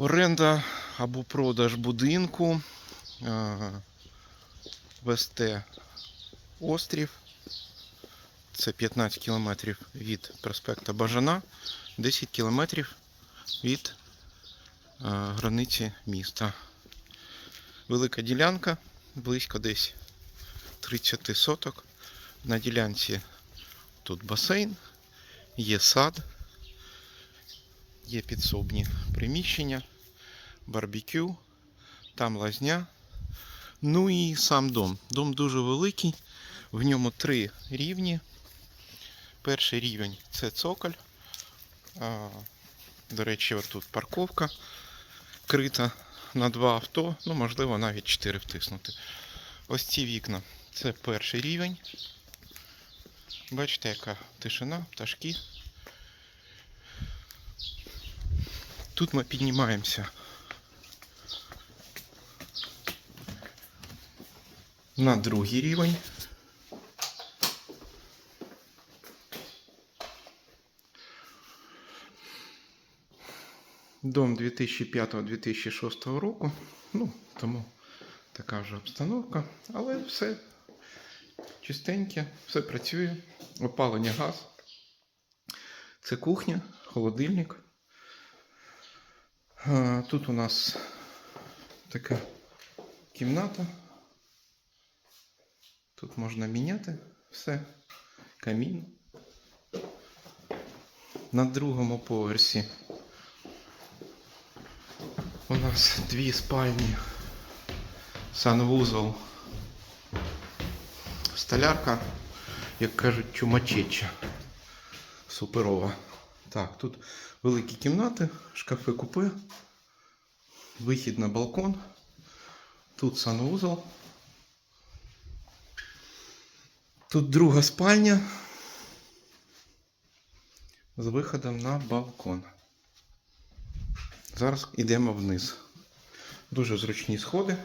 Оренда або продаж будинку е, ВСТ Острів. Це 15 кілометрів від проспекта Бажана, 10 кілометрів від е, границі міста. Велика ділянка, близько десь 30 соток. На ділянці тут басейн, є сад, є підсобні приміщення, барбекю, там лазня. Ну і сам дом. Дом дуже великий, в ньому три рівні. Перший рівень це цоколь. До речі, отут парковка крита на два авто, ну можливо навіть чотири втиснути. Ось ці вікна. Це перший рівень. Бачите, яка тишина, пташки. Тут ми піднімаємося на другий рівень. Дом 2005-2006 року. Ну, тому така вже обстановка. Але все чистеньке, все працює. Опалення газ. Це кухня, холодильник. А, Тут у нас така кімната. Тут можна міняти все. Камін. На другому поверсі у нас дві спальні, санвузол, столярка, як кажуть, чумачеча. Суперова. Так, тут великі кімнати, шкафи купе, вихід на балкон. Тут санвузол. Тут друга спальня з виходом на балкон. Зараз йдемо вниз. Дуже зручні сходи.